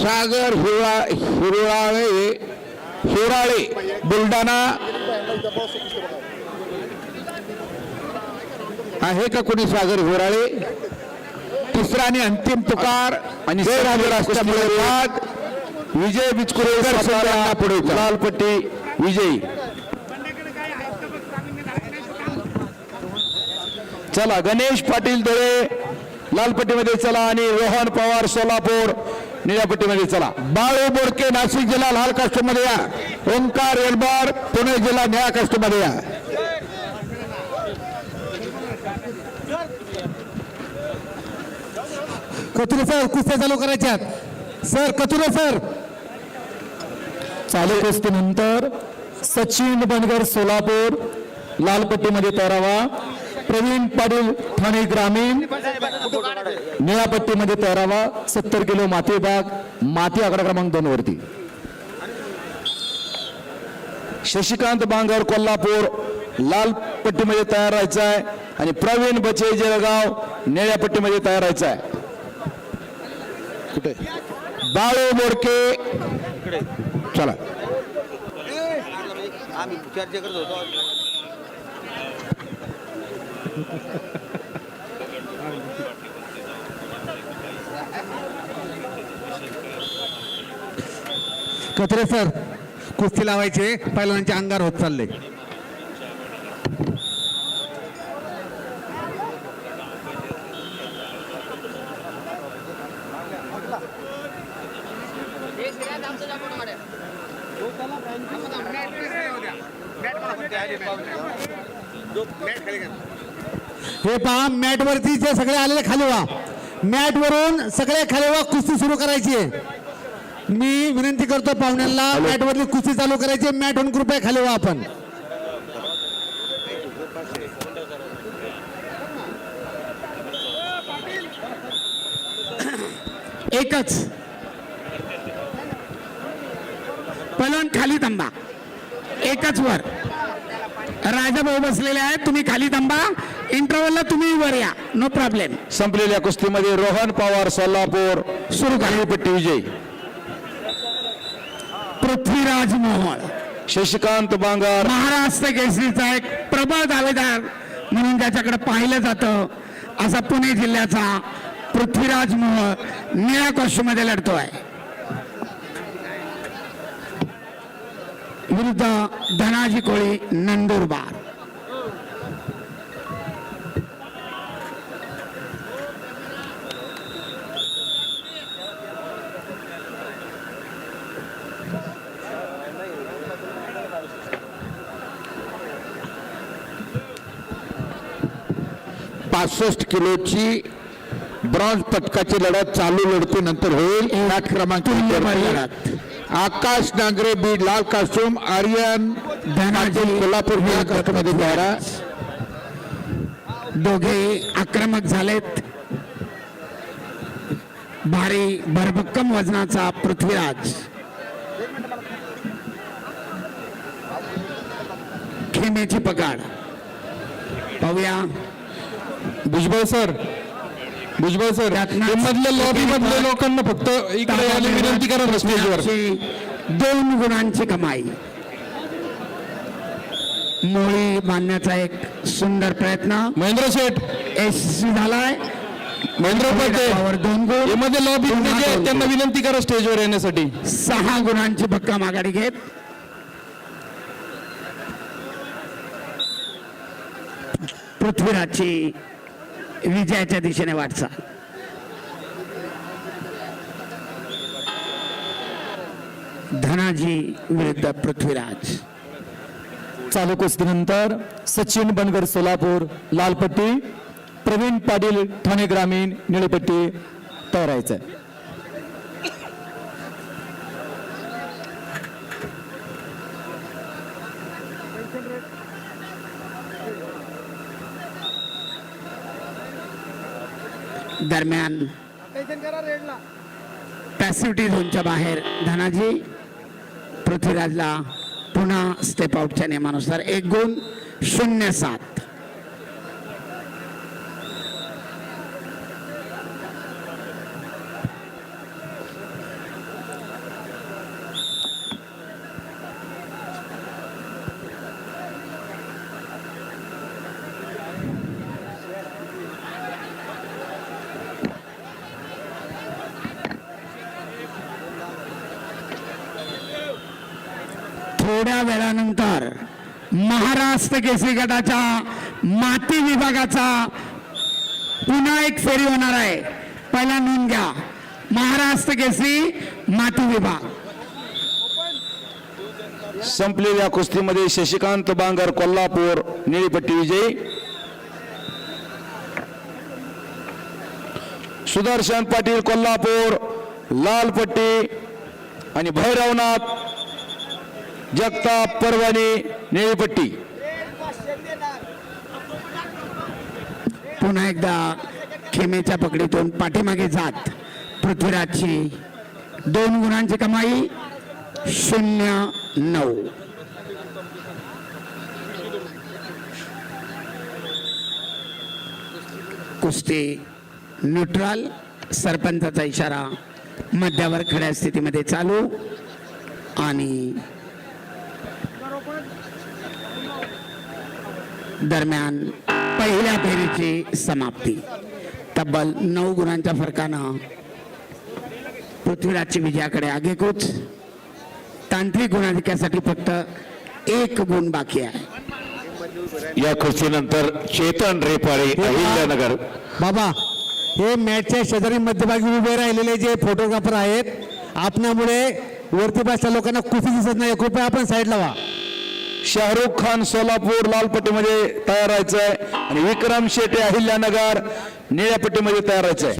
सागर हिरा हिरवाळे हिराळे बुलढाणा. आहे का कोणी सागर हिराळे? तिसरा आणि अंतिम तुकार आणि वाद विजय बिचकुरेकर पुढे लालपट्टी विजयी. चला गणेश पाटील धुळे लालपट्टीमध्ये चला आणि रोहन पवार सोलापूर. निळ्यापट्टीमध्ये चला. बाळू बोडके नाशिक जिल्हा लाल कास्टूम या. ओंकार एल्बार पुणे जिल्हा निळा कास्टूम या. कचुरे सर कुस्त्या चालू करायच्यात. Sir Kachure sir. चालू कुस्तीनंतर सचिन बनगर सोलापूर लालपट्टीमध्ये तरावा. प्रवीण पाटील ठाणे ग्रामीण. निळापट्टीमध्ये तयारावा सत्तर किलो माती भाग माती आकडा क्रमांक दोन वरती. शशिकांत बांगर कोल्हापूर लाल पट्टीमध्ये तयार राहायचं आहे आणि प्रवीण बचे जळगाव निळ्या पट्टीमध्ये तयार राहायचं आहे कुठे? बाळू बोडके चला. आम्ही चर्चा करत होतो. कचरे सर कुस्ती लावायचे पहिल्यांचे अंगार होत चालले. हो, हे पहा मॅट वरती जे सगळे आलेले खाली व्हा मॅट वरून सगळे खाली व्हा कुस्ती सुरू करायची आहे. मी विनंती करतो पाहुण्यांना मॅट वरली कुस्ती चालू करायची मॅट होऊन कृपया खाली व्हा आपण. एकच. पलंग खाली थांबा. एकच वर. राजा भाऊ बसलेले आहेत तुम्ही खाली थांबा. इंटरव्हलला तुम्ही वर या. नो प्रॉब्लेम संपलेल्या कुस्तीमध्ये रोहन पवार सोलापूर सुरू पट्टी विजयी. पृथ्वीराज मोहोळ. शशिकांत बांगर. महाराष्ट्र केसरीचा एक प्रबळ दावेदार म्हणून ज्याच्याकडे पाहिलं जातं. असा पुणे जिल्ह्याचा पृथ्वीराज मोहोळ निळ्या कॉस्ट्यूममध्ये लढतोय. विरुद्ध धनाजी कोळी नंदुरबार पासष्ट किलोची ब्रॉन्झ पदकाची लढत चालू लढतीनंतर होईल. क्रमांक आकाश नांगरे बीड लाल कास्टूम आर्यन धनाजी कोल्हापूर निळा कास्टूममध्ये तयारा दोघे आक्रमक झालेत. भारी भरभक्कम वजनाचा पृथ्वीराज. खेमेची पकड पाहूया. भुजबळ सर भुजबळ सर मधल्या लॉबी मधल्या लोकांना फक्त इकडे यायला विनंती करा स्टेजवर दोन गुणांची कमाई. मोळी बांधण्याचा एक सुंदर प्रयत्न. महेंद्र शेठ. यशस्वी झालाय. महेंद्र उपाध्ये दोन गुण. यामध्ये लॉबी त्यांना. विनंती करा स्टेजवर येण्यासाठी. सहा गुणांची भक्कम आघाडी घेत. पृथ्वीराजची विजयाच्या दिशेने वाटचाल धनाजी विरुद्ध पृथ्वीराज. चालू कुस्तीनंतर सचिन बनगर सोलापूर लालपट्टी प्रवीण पाटील ठाणे ग्रामीण निळपट्टी तयारायचं दरम्यान पॅसिव्हिटी झोनच्या बाहेर धनाजी पृथ्वीराजला पुन्हा स्टेप आउटच्या नियमानुसार एक गुण शून्य सात. वेळानंतर महाराष्ट्र केसरी गटाच्या माती विभागाचा पुन्हा एक फेरी होणार आहे. पहिला नोंद घ्या. महाराष्ट्र केसरी माती विभाग. संपलेल्या कुस्तीमध्ये शशिकांत बांगर कोल्हापूर निळीपट्टी विजयी. सुदर्शन पाटील कोल्हापूर लाल पट्टी आणि भैरवनाथ जगताप परवाने निळीपट्टी. पुन्हा एकदा खेमेच्या पकडीतून पाठीमागे जात पृथ्वीराजची दोन गुणांची कमाई शून्य नऊ. कुस्ती न्यूट्रल सरपंचाचा इशारा मध्यावर खड्या स्थितीमध्ये चालू आणि दरम्यान पहिल्या फेरीची समाप्ती. तब्बल नऊ गुणांच्या फरकानं पृथ्वीराजची विजयाकडे आगेकूच तांत्रिक गुणाधिक्यासाठी फक्त एक गुण बाकी आहे. या कुस्तीनंतर चेतन रेपाळे अहिल्यानगर. बाबा हे मॅचच्या शेजारी मध्यभागी उभे राहिलेले जे फोटोग्राफर आहेत आपल्यामुळे वरती बसल्या लोकांना कुस्ती दिसत नाही कृपया आपण साईडला व्हा. शाहरुख खान सोलापूर लाल पट्टीमध्ये तयार आहे आणि विक्रम शेटे अहिल्यानगर निळ्या पट्टीमध्ये तयार आहे